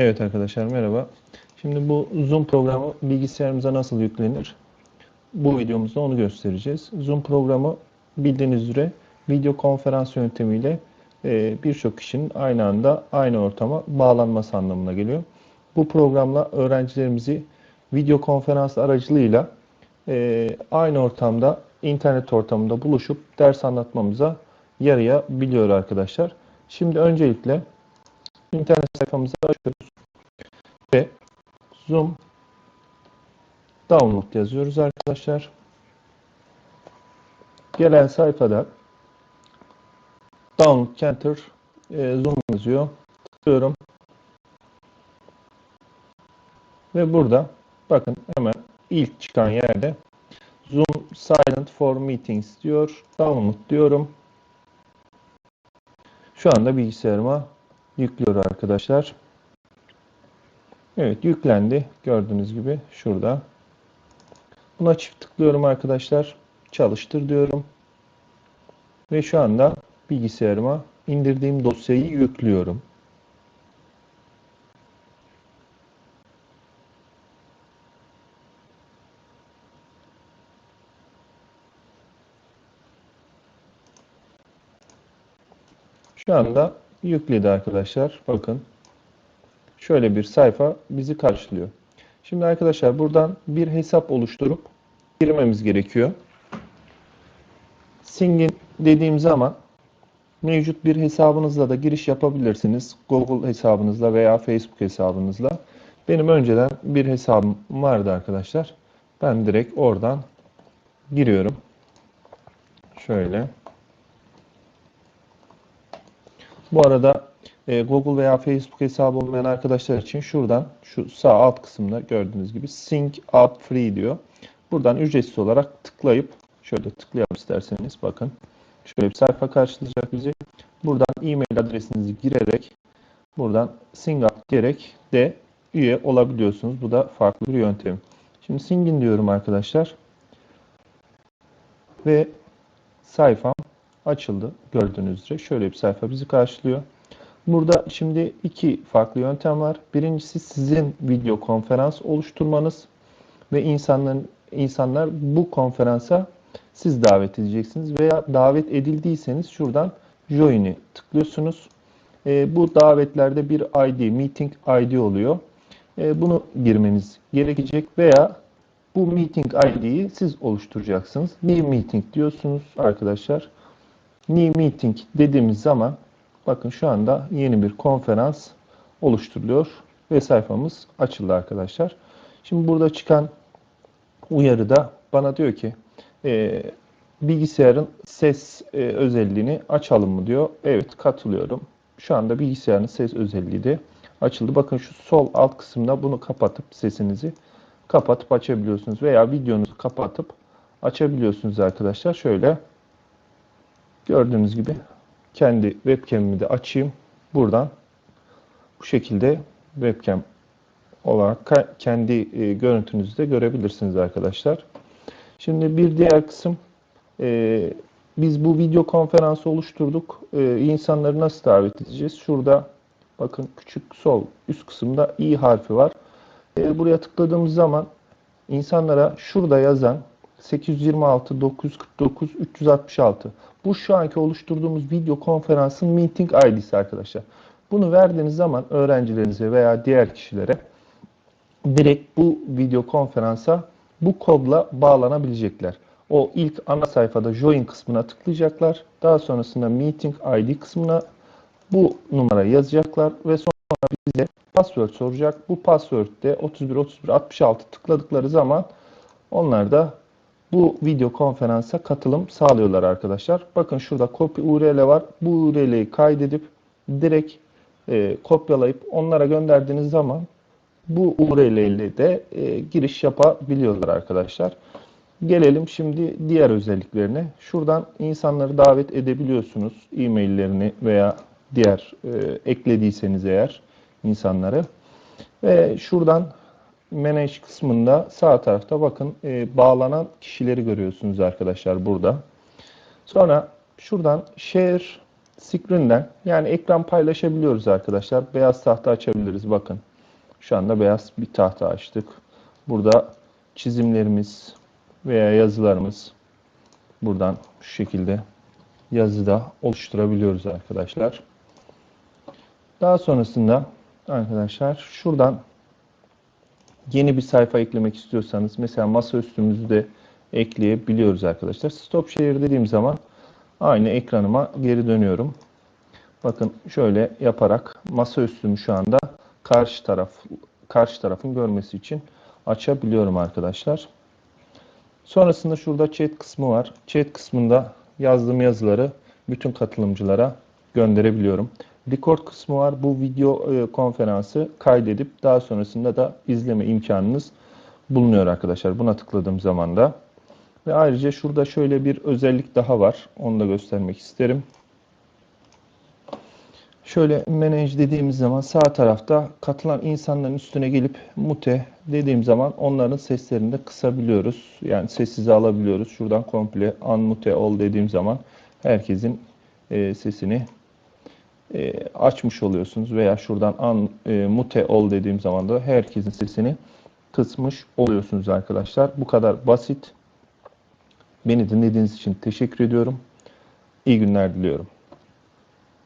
Evet arkadaşlar merhaba. Şimdi bu Zoom programı bilgisayarımıza nasıl yüklenir? Bu videomuzda onu göstereceğiz. Zoom programı bildiğiniz üzere video konferans yöntemiyle e, birçok kişinin aynı anda aynı ortama bağlanması anlamına geliyor. Bu programla öğrencilerimizi video konferans aracılığıyla e, aynı ortamda, internet ortamında buluşup ders anlatmamıza yarayabiliyor arkadaşlar. Şimdi öncelikle internet sayfamızı açıyoruz ve Zoom download yazıyoruz arkadaşlar. Gelen sayfada download center e, Zoom yazıyor. Tıklıyorum. Ve burada bakın hemen ilk çıkan yerde Zoom Silent for Meetings diyor. Download diyorum. Şu anda bilgisayarıma yüklüyor arkadaşlar. Evet yüklendi. Gördüğünüz gibi şurada. Buna çift tıklıyorum arkadaşlar. Çalıştır diyorum. Ve şu anda bilgisayarıma indirdiğim dosyayı yüklüyorum. Şu anda yükledi arkadaşlar. Bakın. Şöyle bir sayfa bizi karşılıyor. Şimdi arkadaşlar buradan bir hesap oluşturup girmemiz gerekiyor. Singin dediğim zaman mevcut bir hesabınızla da giriş yapabilirsiniz. Google hesabınızla veya Facebook hesabınızla. Benim önceden bir hesabım vardı arkadaşlar. Ben direkt oradan giriyorum. Şöyle. Bu arada e, Google veya Facebook hesabı olmayan arkadaşlar için şuradan şu sağ alt kısımda gördüğünüz gibi Sync Up Free diyor. Buradan ücretsiz olarak tıklayıp şöyle tıklayalım isterseniz bakın. Şöyle bir sayfa karşılayacak bizi. Buradan e-mail adresinizi girerek buradan Sync Up diyerek de üye olabiliyorsunuz. Bu da farklı bir yöntem. Şimdi Singin diyorum arkadaşlar. Ve sayfam açıldı. Gördüğünüz üzere şöyle bir sayfa bizi karşılıyor. Burada şimdi iki farklı yöntem var. Birincisi sizin video konferans oluşturmanız ve insanların insanlar bu konferansa siz davet edeceksiniz veya davet edildiyseniz şuradan join'i tıklıyorsunuz. E, bu davetlerde bir ID, meeting ID oluyor. E, bunu girmeniz gerekecek veya bu meeting ID'yi siz oluşturacaksınız. New meeting diyorsunuz arkadaşlar. New meeting dediğimiz zaman bakın şu anda yeni bir konferans oluşturuluyor ve sayfamız açıldı arkadaşlar. Şimdi burada çıkan uyarıda bana diyor ki e, bilgisayarın ses e, özelliğini açalım mı diyor. Evet katılıyorum. Şu anda bilgisayarın ses özelliği de açıldı. Bakın şu sol alt kısımda bunu kapatıp sesinizi kapatıp açabiliyorsunuz veya videonuzu kapatıp açabiliyorsunuz arkadaşlar. Şöyle gördüğünüz gibi kendi webcam'imi de açayım. Buradan bu şekilde webcam olarak kendi e, görüntünüzü de görebilirsiniz arkadaşlar. Şimdi bir diğer kısım e, biz bu video konferansı oluşturduk. E, insanları nasıl davet edeceğiz? Şurada bakın küçük sol üst kısımda i harfi var. E, buraya tıkladığımız zaman insanlara şurada yazan 826 949 366 bu şu anki oluşturduğumuz video konferansın meeting ID'si arkadaşlar. Bunu verdiğiniz zaman öğrencilerinize veya diğer kişilere direkt bu video konferansa bu kodla bağlanabilecekler. O ilk ana sayfada join kısmına tıklayacaklar. Daha sonrasında meeting ID kısmına bu numarayı yazacaklar ve sonra bize password soracak. Bu password'de 31 31 66 tıkladıkları zaman onlar da bu video konferansa katılım sağlıyorlar arkadaşlar. Bakın şurada copy URL var. Bu URL'yi kaydedip direkt e, kopyalayıp onlara gönderdiğiniz zaman bu URL ile de e, giriş yapabiliyorlar arkadaşlar. Gelelim şimdi diğer özelliklerine. Şuradan insanları davet edebiliyorsunuz. E-maillerini veya diğer e, eklediyseniz eğer insanları. Ve şuradan Manage kısmında sağ tarafta bakın e, bağlanan kişileri görüyorsunuz arkadaşlar burada. Sonra şuradan Share screen'den yani ekran paylaşabiliyoruz arkadaşlar. Beyaz tahta açabiliriz. Bakın şu anda beyaz bir tahta açtık. Burada çizimlerimiz veya yazılarımız buradan şu şekilde yazıda oluşturabiliyoruz arkadaşlar. Daha sonrasında arkadaşlar şuradan yeni bir sayfa eklemek istiyorsanız mesela masa üstümüzü de ekleyebiliyoruz arkadaşlar. Stop share dediğim zaman aynı ekranıma geri dönüyorum. Bakın şöyle yaparak masa üstümü şu anda karşı taraf karşı tarafın görmesi için açabiliyorum arkadaşlar. Sonrasında şurada chat kısmı var. Chat kısmında yazdığım yazıları bütün katılımcılara gönderebiliyorum. Record kısmı var. Bu video e, konferansı kaydedip daha sonrasında da izleme imkanınız bulunuyor arkadaşlar. Buna tıkladığım zaman da. Ve ayrıca şurada şöyle bir özellik daha var. Onu da göstermek isterim. Şöyle manage dediğimiz zaman sağ tarafta katılan insanların üstüne gelip mute dediğim zaman onların seslerini de kısabiliyoruz. Yani sessize alabiliyoruz. Şuradan komple unmute ol dediğim zaman herkesin e, sesini e, açmış oluyorsunuz veya şuradan un, e, mute ol dediğim zaman da herkesin sesini kısmış oluyorsunuz arkadaşlar. Bu kadar basit. Beni dinlediğiniz için teşekkür ediyorum. İyi günler diliyorum.